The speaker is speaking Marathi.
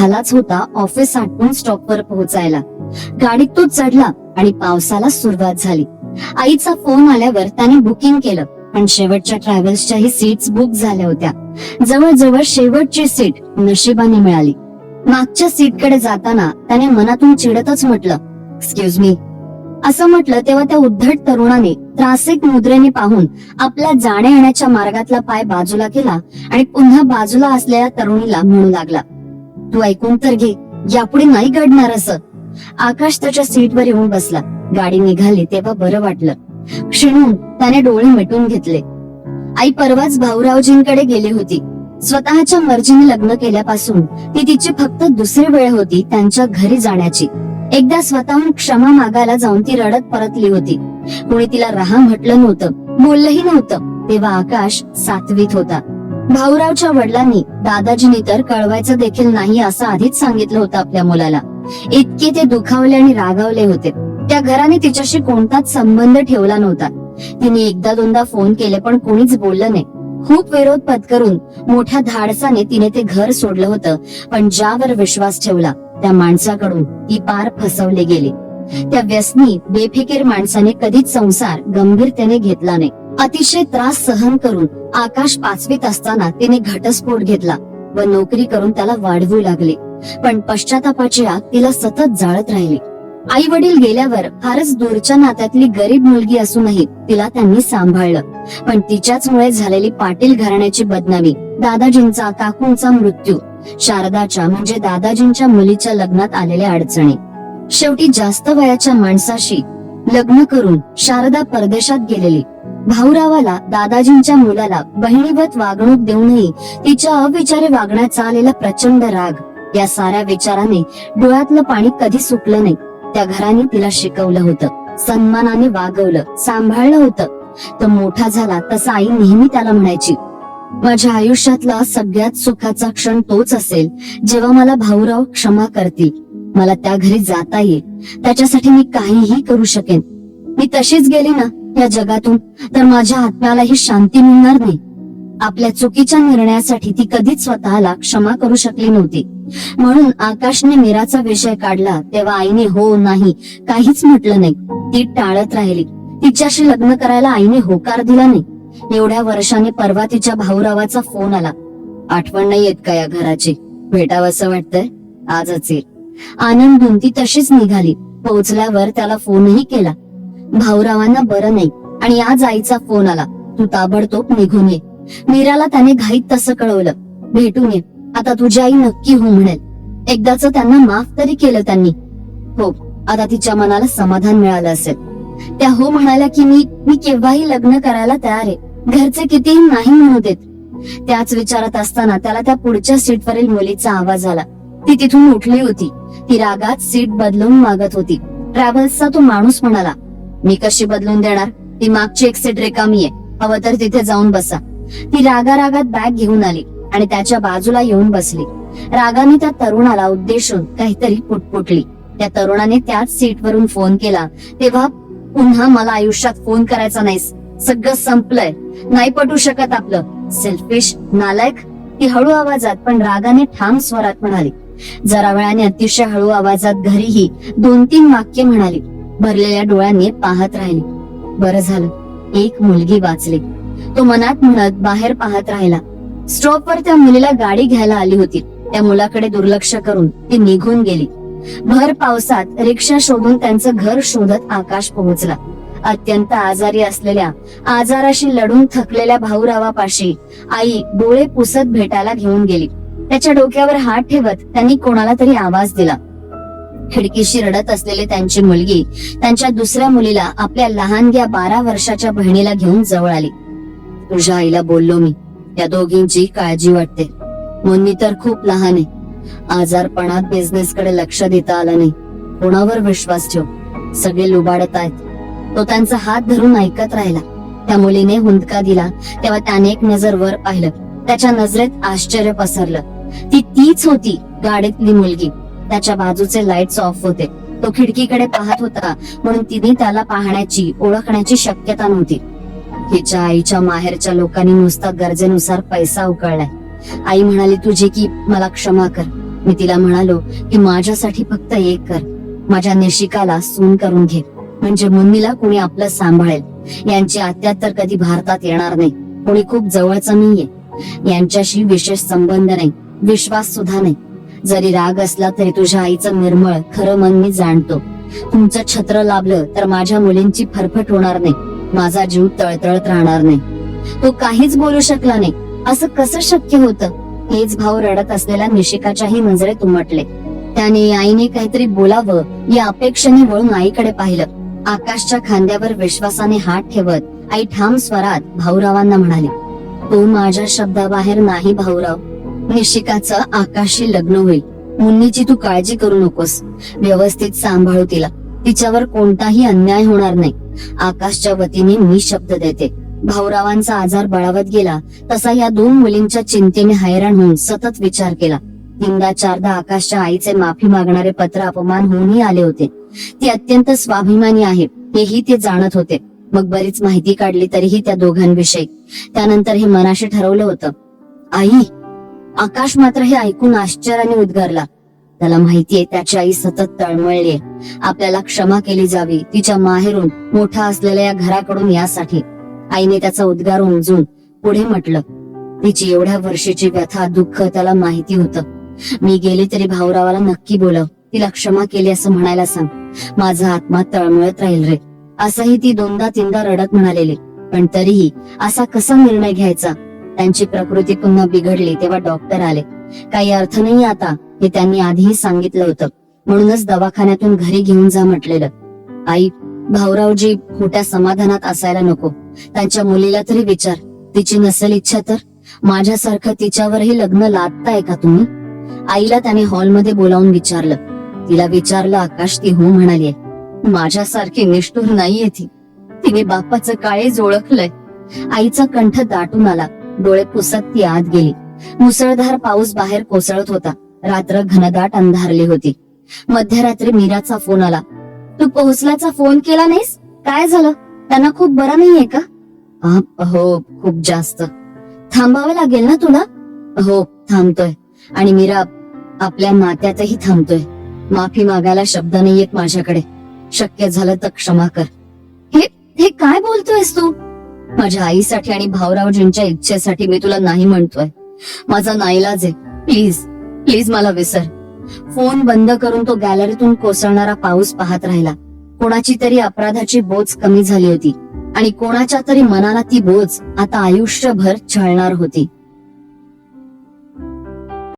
झालाच होता ऑफिस आटपून स्टॉपवर पोहोचायला. गाडीत तो चढला आणि पावसाला सुरुवात झाली. आईचा फोन आल्यावर त्याने बुकिंग केलं पण शेवटच्या ट्रॅव्हल्सच्याही सीट्स बुक झाल्या होत्या. जवळजवळ शेवटची सीट नशिबाने मिळाली. मागच्या सीटकडे जाताना त्याने मनातून चिडतच म्हटलं एक्सक्यूज मी असं म्हटलं तेव्हा त्या उद्धट तरुणाने त्रासिक मुद्रेने पाहून आपल्या जाण्या येण्याच्या मार्गातला पाय बाजूला केला आणि पुन्हा बाजूला असलेल्या तरुणीला म्हणू लागला. तू ऐकून तर घे. यापुढे नाही घडणार असं. आकाश त्याच्या सीटवर येऊन बसला. गाडी निघाली तेव्हा बरं वाटलं. क्षणून त्याने डोळे मिटून घेतले. आई परवाच भाऊरावजींकडे गेली होती. स्वतःच्या मर्जीने लग्न केल्यापासून ती तिची फक्त दुसरी वेळ होती त्यांच्या घरी जाण्याची. एकदा स्वतःहून क्षमा मागायला जाऊन ती रडत परतली होती. कोणी तिला राहा म्हटलं नव्हतं. बोललंही नव्हतं. तेव्हा आकाश सातवीत होता. भाऊरावच्या वडिलांनी दादाजींनी तर कळवायचं देखील नाही असं आधीच सांगितलं होतं आपल्या मुलाला. इतके ते दुखावले आणि रागावले होते. त्या घराने तिच्याशी कोणताच संबंध ठेवला नव्हता. तिने एकदा दोनदा फोन केले पण कोणीच बोललं नाही. खूप विरोध पत्करून मोठ्या धाडसाने तिने ते घर सोडलं होतं पण ज्यावर विश्वास ठेवला त्या माणसाकडून ती पार फसवले गेली. त्या व्यसनी बेफिकीर माणसाने कधीच संसार गंभीरतेने घेतला नाही. अतिशय त्रास सहन करून आकाश पाचवीत असताना तिने घटस्फोट घेतला व नोकरी करून त्याला वाढवू लागले. पण पश्चातापाची आग तिला सतत जाळत राहिली. आई वडील गेल्यावर फारच दूरच्या नात्यातली गरीब मुलगी असूनही तिला त्यांनी सांभाळलं. पण तिच्याचमुळे झालेली पाटील घराण्याची बदनामी दादाजींचा काकूंचा मृत्यू शारदाच्या म्हणजे दादाजींच्या मुलीच्या लग्नात आलेल्या अडचणी. शेवटी जास्त वयाच्या माणसाशी लग्न करून शारदा परदेशात गेलेली. भाऊरावाला दादाजींच्या मुलाला बहिणीवत वागणूक देऊनही तिच्या अविचारे वागण्याचा आलेला प्रचंड राग या साऱ्या विचाराने डोळ्यातलं पाणी कधी सुकलं नाही. त्या घराने तिला शिकवलं होतं. सन्मानाने वागवलं सांभाळलं होतं. तो मोठा झाला तसा आई नेहमी त्याला म्हणायची माझ्या आयुष्यातला सगळ्यात सुखाचा क्षण तोच असेल जेव्हा मला भाऊराव क्षमा करतील. मला त्या घरी जाता येईल. त्याच्यासाठी मी काहीही करू शकेन. मी तशीच गेली ना? या जगातून तर माझ्या आत्म्यालाही शांती मिळणार नाही. आपल्या चुकीच्या निर्णयासाठी ती कधीच स्वतःला क्षमा करू शकली नव्हती. म्हणून आकाशने मीराचा विषय काढला तेव्हा आईने हो नाही काहीच म्हटलं नाही. ती टाळत राहिली. तिच्याशी लग्न करायला आईने होकार दिला नाही. एवढ्या वर्षाने परवा तिच्या भाऊरावाचा फोन आला. आठवण नाही येत का या घराची? भेटावं असं वाटतंय? आजच येईल आनंदून ती तशीच निघाली. पोहोचल्यावर त्याला फोनही केला. भाऊरावांना बरं नाही. आणि आज आईचा फोन आला. तू ताबडतोब निघून ये. मीराला त्याने घाईत तसं कळवलं. भेटून ये. आता तुझी आई नक्की हो म्हणेल. एकदाच त्यांना माफ तरी केलं त्यांनी. हो आता तिच्या मनाला समाधान मिळालं असेल. त्या हो म्हणाल्या की मी मी केव्हाही लग्न करायला तयार आहे. घरचे कितीही नाही म्हणू देत. त्याच विचारात असताना त्याला त्या पुढच्या सीटवरील मुलीचा आवाज आला. ती तिथून उठली होती. ती रागात सीट बदलून मागत होती. ट्रॅव्हल्सचा तो माणूस म्हणाला मी कशी बदलून देणार? ती मागची एक सीट रिकामी आहे हवं तर तिथे जाऊन बसा. ती रागा रागात बॅग घेऊन आली आणि त्याच्या बाजूला येऊन बसली. रागाने त्या तरुणाला उद्देशून काहीतरी पुटपुटली. त्या तरुणाने त्याच सीटवरून फोन केला. तेव्हा पुन्हा मला आयुष्यात फोन करायचा नाहीस. सगळं संपलंय. नाही पटू शकत आपलं. सेल्फिश नालायक. ती हळू आवाजात पण रागाने ठाम स्वरात म्हणाली. जरा वेळाने अतिशय हळू आवाजात घरीही दोन तीन वाक्य म्हणाली. भरलेल्या डोळ्यांनी पाहत राहिली. बरं झालं. एक मुलगी वाचली. तो मनात म्हणत बाहेर पाहत राहिला. स्टॉपवर त्या मुलीला गाडी घ्यायला आली होती. त्या मुलाकडे दुर्लक्ष करून ती निघून गेली. भर पावसात रिक्षा शोधून त्यांचं घर शोधत आकाश पोहोचला. अत्यंत आजारी असलेल्या आजाराशी लढून थकलेल्या भाऊरावापाशी आई डोळे पुसत भेटायला घेऊन गेली. त्याच्या डोक्यावर हात ठेवत त्यांनी कोणाला तरी आवाज दिला. खिडकीशी रडत असलेली त्यांची मुलगी त्यांच्या दुसऱ्या मुलीला आपल्या लहानग्या बारा वर्षाच्या बहिणीला घेऊन जवळ आली. तुझ्या आईला बोललो मी. त्या दोघींची काळजी वाटते. मुन्नी तर खूप लहान आहे. आजारपणात बिझनेस कडे लक्ष देता आलं नाही. कोणावर विश्वास ठेव. सगळे लुबाडत आहेत. तो त्यांचा हात धरून ऐकत राहिला. त्या मुलीने हुंदका दिला. तेव्हा त्याने एक नजर वर पाहिलं. त्याच्या नजरेत आश्चर्य पसरलं. ती तीच होती गाडीतली मुलगी. त्याच्या बाजूचे लाईट्स ऑफ होते. तो खिडकीकडे पाहत होता म्हणून तिने त्याला पाहण्याची ओळखण्याची शक्यता नव्हती. हिच्या आईच्या माहेरच्या लोकांनी नुसता गरजेनुसार पैसा उकळलाय. आई म्हणाली तुझी की मला क्षमा कर. मी तिला म्हणालो की माझ्यासाठी फक्त एक कर. माझ्या निशिकाला सून करून घे. म्हणजे मुन्नीला कोणी आपलं सांभाळेल. यांची आत्या तर कधी भारतात येणार नाही. कोणी खूप जवळचं नाहीये. यांच्याशी विशेष संबंध नाही. विश्वास सुद्धा नाही. जरी राग असला तरी तुझ्या आईचं निर्मळ खरं मन मी जाणतो. तुमचं छत्र लाभलं तर माझ्या मुलींची फरफट होणार नाही. माझा जीव तळतळत राहणार नाही. तो काहीच बोलू शकला नाही. असं कसं शक्य होतं? हेच भाव रडत असलेल्या निशिकाच्याही नजरेत उमटले त्याने आईने काहीतरी बोलावं या अपेक्षेने वळून आईकडे पाहिलं. आकाशच्या खांद्यावर विश्वासाने हात ठेवत आई ठाम स्वरात भाऊरावांना म्हणाली तो माझ्या शब्दाबाहेर नाही भाऊराव. निशिकाचं आकाशशी लग्न होईल. मुन्नीची तू काळजी करू नकोस. व्यवस्थित सांभाळू तिला. तिच्यावर कोणताही अन्याय होणार नाही. आकाशच्या वतीने मी शब्द देते. भाऊरावांचा आजार बळावत गेला तसा या दोन मुलींच्या चिंतेने हैराण होऊन सतत विचार केला. तीनदा चारदा आकाशच्या आईचे माफी मागणारे पत्र अपमान होऊनही आले होते. ती अत्यंत स्वाभिमानी आहे हेही ते जाणत होते. मग बरीच माहिती काढली तरीही त्या दोघांविषयी. त्यानंतर हे मनाशी ठरवलं होतं. आई आकाश मात्र हे ऐकून आश्चर्याने उद्गारला. त्याला माहितीये त्याची आई सतत तळमळलीये. आपल्याला क्षमा केली जावी तिच्या माहेरून मोठा असलेल्या या घराकडून यासाठी. आईने त्याचा उद्गार उमजून पुढे म्हटलं तिची एवढ्या वर्षीची व्यथा दुःख त्याला माहिती होतं. मी गेले तरी भाऊरावाला नक्की बोलव. तिला क्षमा केली असं म्हणायला सांग. माझा आत्मा तळमळत राहील रे. असंही ती दोनदा तीनदा रडत म्हणालेली. पण तरीही असा कसा निर्णय घ्यायचा? त्यांची प्रकृती पुन्हा बिघडली तेव्हा डॉक्टर आले. काही अर्थ नाही आता हे त्यांनी आधीही सांगितलं होतं. म्हणूनच दवाखान्यातून घरी घेऊन जा म्हटलेलं. आई भाऊरावजी खोट्या समाधानात असायला नको. त्यांच्या मुलीला तरी विचार. तिची नसेल इच्छा तर? माझ्यासारखं तिच्यावरही लग्न लादताय का तुम्ही? आईला त्याने हॉलमध्ये बोलावून विचारलं. तिला विचारलं आकाश ती हो म्हणाली माझ्यासारखी निष्ठूर नाहीये ती. तिने बापाचं काळीज ओळखलंय. आईचा कंठ दाटून आला. डोळे पुसत ती आत गेली. मुसळधार पाऊस बाहेर कोसळत होता. रात्र घनदाट अंधारली होती. मध्यरात्री मीराचा फोन आला. तू पोहोचल्याचा फोन केला नाहीस? काय झालं? त्यांना खूप बरं नाहीये का? हो खूप जास्त. थांबावं लागेल ना तुला? हो थांबतोय. आणि मीरा आपल्या नात्यातही थांबतोय. माफी मागायला शब्द नाहीयेत माझ्याकडे. शक्य झालं तर क्षमा कर. हे हे काय बोलतोयस तू? माझ्या आईसाठी आणि भाऊरावजींच्या इच्छेसाठी मी तुला नाही म्हणतोय. माझा नाईलाज आहे. प्लीज प्लीज मला विसर. फोन बंद करून तो गॅलरीतून कोसळणारा पाऊस पाहत राहिला. कोणाची तरी अपराधाची बोच कमी झाली होती आणि कोणाच्या तरी मनाला ती बोच आता आयुष्यभर छळणार होती.